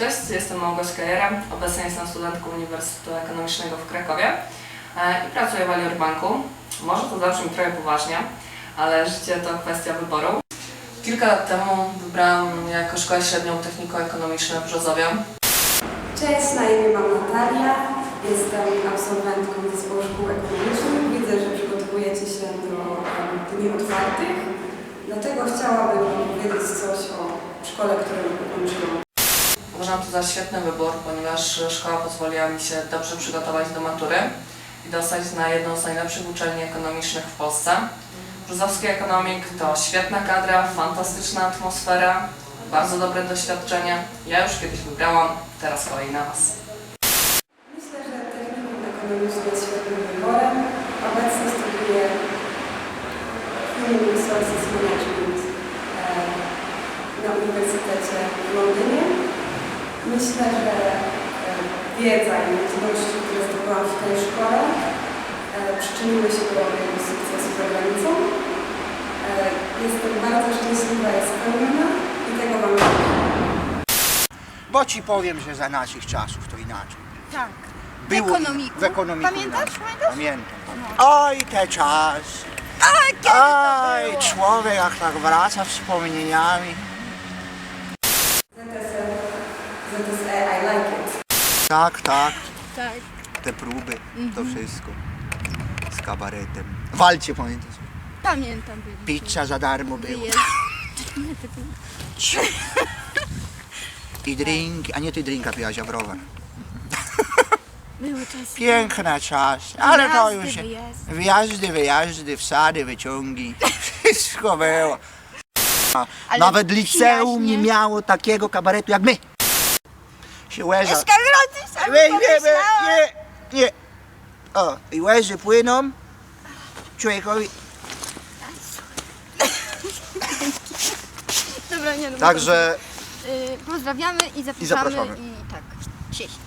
Cześć, jestem Małgosia Jera. Obecnie jestem studentką Uniwersytetu Ekonomicznego w Krakowie e, i pracuję w Alior Banku. Może to zabrzmi trochę poważnie, ale życie to kwestia wyboru. Kilka lat temu wybrałam jako szkołę średnią techniko-ekonomiczną w Brzozowie. Cześć, na imię mam Natalia. Jestem absolwentką zespołu szkół ekonomicznych. Widzę, że przygotowujecie się do dni otwartych. Dlatego chciałabym powiedzieć coś o szkole, którą ukończyłam. Uważam to za świetny wybór, ponieważ szkoła pozwoliła mi się dobrze przygotować do matury i dostać na jedną z najlepszych uczelni ekonomicznych w Polsce. Brzozowski Ekonomik to świetna kadra, fantastyczna atmosfera, bardzo dobre doświadczenie. Ja już kiedyś wybrałam, teraz kolej na Was. Myślę, że technikum ekonomiczne jest świetnym wyborem. Obecnie studiuję Human Resources Management em, na Uniwersytecie w Londynie. Myślę, że em, wiedza i umiejętności, które zdobyłam w tej szkole, e, przyczyniły się do mojego sukcesu za granicą. E, Jestem bardzo szczęśliwa i spełniona i tego Wam. Bo ci powiem, że za naszych czasów to inaczej. Tak. Było w ekonomiku. w ekonomiku Pamiętasz? inaczej. Pamiętasz? Pamiętam. Oj, te czas. A, kiedy to Oj, było? człowiek jak tak wraca wspomnieniami. ZSE, ZSE, I like it. Tak, tak, Tak. te próby, to Mhm. wszystko. Z kabaretem. Walcie, pamiętasz? Pamiętam. byliśmy. Pizza za darmo była. Wyjazd. Nie, to był- I drinki, a nie ty drinka piłaś, a browar. Były czasy. Piękna czas, ale to Wyjazdy, już... wyjazdy. Wjazdy, wyjazdy, wsady, wyciągi. Wszystko było. Ale Nawet liceum nie przyjaźnie. miało takiego kabaretu jak my. Się łeza. A Nie, nie, nie, nie. O, i łezy płyną. Człowiekowi. Dobra, nie no. Także Y, pozdrawiamy i zapraszamy. zapraszamy. I tak. Cześć.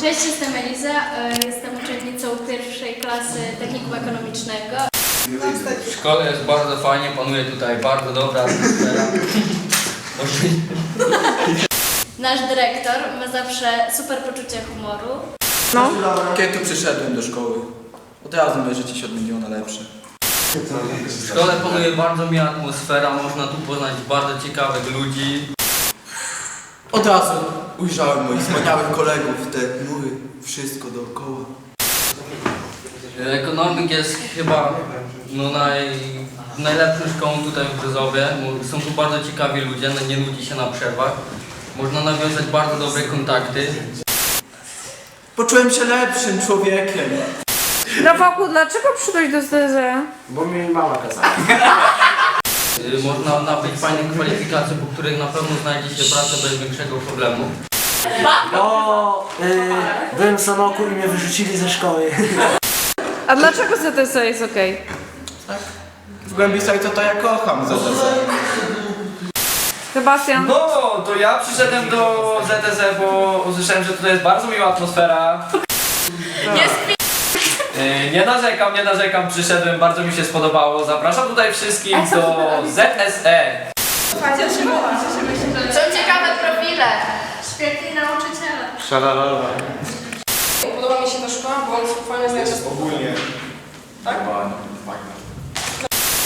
Cześć, jestem Eliza, e, jestem uczennicą pierwszej klasy technikum ekonomicznego. W szkole jest bardzo fajnie, panuje tutaj bardzo dobra atmosfera. Nasz dyrektor ma zawsze super poczucie humoru. Kiedy tu przyszedłem do szkoły, od razu moje życie się odmieniło na lepsze. W szkole panuje bardzo miła atmosfera, można tu poznać bardzo ciekawych ludzi. Od razu ujrzałem moich wspaniałych kolegów, te mury, wszystko dookoła. Ekonomik jest chyba no, naj, najlepszą szkołą tutaj w Brzozowie. Są tu bardzo ciekawi ludzie, no, nie nudzi się na przerwach. Można nawiązać bardzo dobre kontakty. Poczułem się lepszym człowiekiem. Rafałku, dlaczego przyszedłeś do ZZ? Y, Można nabyć fajne kwalifikacje, po których na pewno znajdzie się pracę bez większego problemu. Bo y, byłem w Sanoku i mnie wyrzucili ze szkoły. A dlaczego ZS jest okej? W głębi serca to ja kocham ZSE. Sebastian? No, to ja przyszedłem do ZTZ, bo usłyszałem, że tutaj jest bardzo miła atmosfera. Jest Y, Nie narzekam, nie narzekam, przyszedłem, bardzo mi się spodobało. Zapraszam tutaj wszystkich do ZSE. Są ciekawe profile. Świetni nauczyciele. Podoba mi się ta szkoła, bo on fajnie znajdzie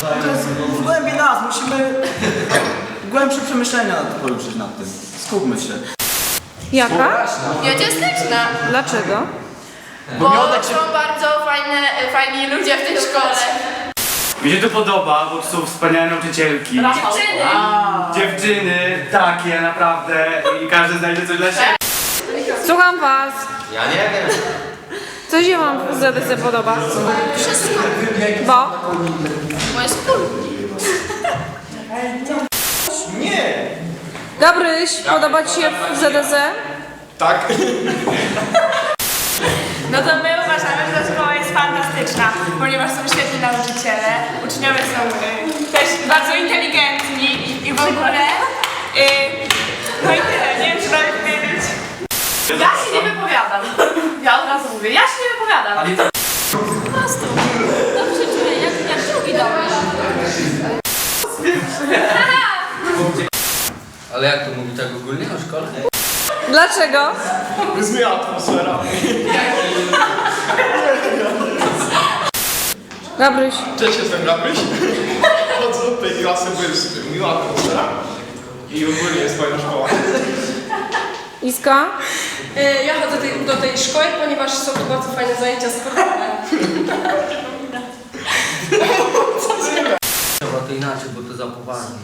To jest w głębi nas, musimy głębsze przemyślenia poruszyć nad tym. Skupmy się. Jaka? Biociastyczna, Dlaczego? Bo są bardzo fajne, fajni ludzie w tej szkole. Mi się to podoba, bo tu są wspaniałe nauczycielki. Dziewczyny. Dziewczyny, takie naprawdę i każdy znajdzie coś dla siebie. Słucham was. Ja nie wiem. Co się wam w ZS podoba? Wszystko. Bo? Bo jest cool. Gabryś, podoba ci się w ZS? No to my uważamy, że ta szkoła jest fantastyczna, ponieważ są świetni nauczyciele, uczniowie są y, też bardzo inteligentni i, i w ogóle... Y, no i tyle, nie wiem, czy mam powiedzieć. Ja się nie wypowiadam. Ja od razu mówię, ja się nie wypowiadam. Po prostu. Dobrze czuję, jak, jak drugi dobry. Ale jak to mówi tak ogólnie o szkole? Dlaczego? Jest miła atmosfera. Gabryś. Cześć, jestem Gabryś. Chodzę do tej klasy, bo jest miła atmosfera. I ogólnie jest fajna szkoła. Iska. Y, Ja chodzę tej, do tej szkoły, ponieważ są tu bardzo fajne zajęcia sportowe. Trzeba to inaczej, bo to za poważnie.